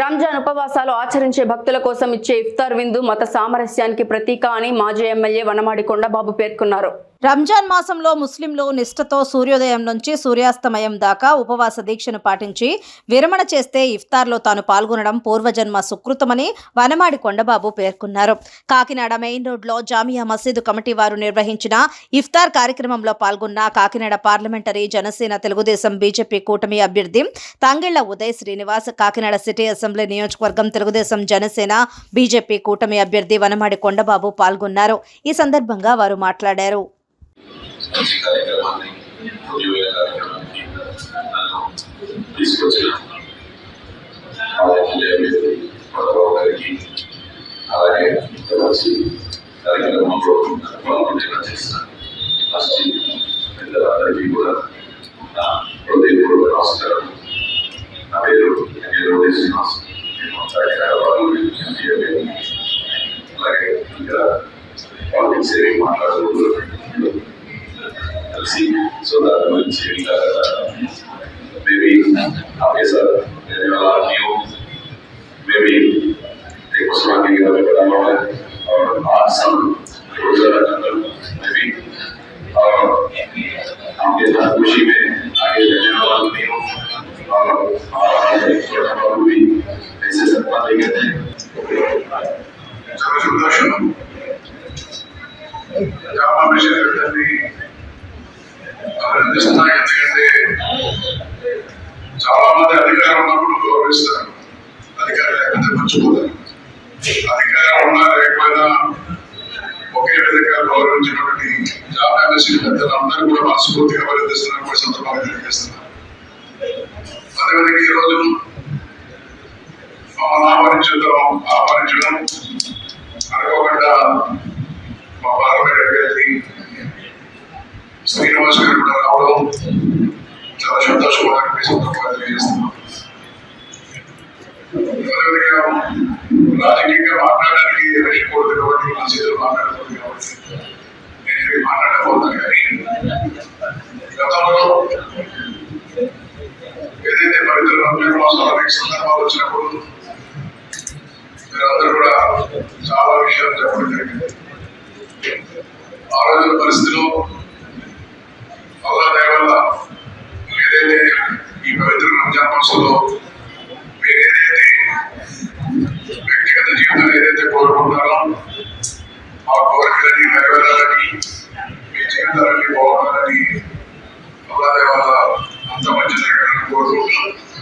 రంజాన్ ఉపవాసాలు ఆచరించే భక్తుల కోసం ఇచ్చే ఇఫ్తార్ విందు మత సామరస్యానికి ప్రతీక అని మాజీ ఎమ్మెల్యే వనమాడి కొండబాబు పేర్కొన్నారు. రంజాన్ మాసంలో ముస్లింలు నిష్ఠతో సూర్యోదయం నుంచి సూర్యాస్తమయం దాకా ఉపవాస దీక్షను పాటించి విరమణ చేస్తే ఇఫ్తార్లో తాను పాల్గొనడం పూర్వజన్మ సుకృతమని వనమాడి కొండబాబు పేర్కొన్నారు. కాకినాడ మెయిన్ రోడ్లో జామియా మసీదు కమిటీ వారు నిర్వహించిన ఇఫ్తార్ కార్యక్రమంలో పాల్గొన్న కాకినాడ పార్లమెంటరీ జనసేన తెలుగుదేశం బీజేపీ కూటమి అభ్యర్థి తంగిళ్ళ ఉదయ్ శ్రీనివాస్ కాకినాడ సిటీ అసెంబ్లీ నియోజకవర్గం తెలుగుదేశం జనసేన బీజేపీ కూటమి అభ్యర్థి వనమాడి కొండబాబు పాల్గొన్నారు. ఈ సందర్భంగా వారు మాట్లాడారు. మంచి కార్యక్రమాన్ని ఉద్యోగ కార్యక్రమానికి నన్ను తీసుకొచ్చిన ఆలయ గారికి అలాగే మంచి కార్యక్రమంలో పాల్గొనేలా చేసిన ఫస్ట్ పెద్దలందరికీ కూడా నా హృదయపూర్వక నమస్కారం నా పేరు ఎమ్మెల్యే శ్రీనివాస్ నేను కాకినాడ పార్లమెంట్ అలాగే ఇక్కడ పాలిటిక్స్ సేవింగ్ మాట్లాడుకుంటున్నాను to see so that we'll see that? Maybe आपके साथ रहने वाला आदमी हो maybe एक मुस्लमान की तरह बड़ा हुआ है और आज सब रोज़गार अंदर maybe और आपके साथ खुशी में आगे रहने वाला आदमी हो और हमारा एक छोटा बाबू भी ऐसे सत्ता लेके थे दर्शन जहाँ हमेशा करते हैं అభినందిస్తున్నా ఎందుకంటే చాలా మంది అధికారం ఉన్నప్పుడు గౌరవిస్తారు. అధికారం లేకపోతే మర్చిపోతారు. అధికారం ఉన్నా లేకపోయినా ఒకే విధంగా గౌరవించినటువంటి జామా మిషన్ పెద్దలు అందరూ కూడా మనస్ఫూర్తిగా అభినందిస్తున్నారు. కూడా సందర్భంగా తెలియజేస్తున్నారు. అదేవిధంగా ఈ రోజు మమ్మల్ని ఆహ్వానించడం ఆహ్వానించడం అనుకోకుండా మా పార్లమెంట్ అభ్యర్థి శ్రీనివాస్ గారు కూడా రావడం చాలా సంతోషంగా రాజకీయంగా మాట్లాడడానికి కాబట్టి చేతులు మాట్లాడకూడదు కాబట్టి నేను ఏమి కానీ గతంలో ఏదైతే పవిత్ర రంజాన్ మాసంలో సందర్భాలు వచ్చినప్పుడు మీరందరూ కూడా చాలా విషయాలు చెప్పడం జరిగింది ఆ రోజుల పరిస్థితిలో రంజాన్ మీరు ఏదైతే వ్యక్తిగత జీవితం ఏదైతే కోరుకుంటారో ఆ కోరికలన్నీ నెరవేరాలని మీ జీవితాలని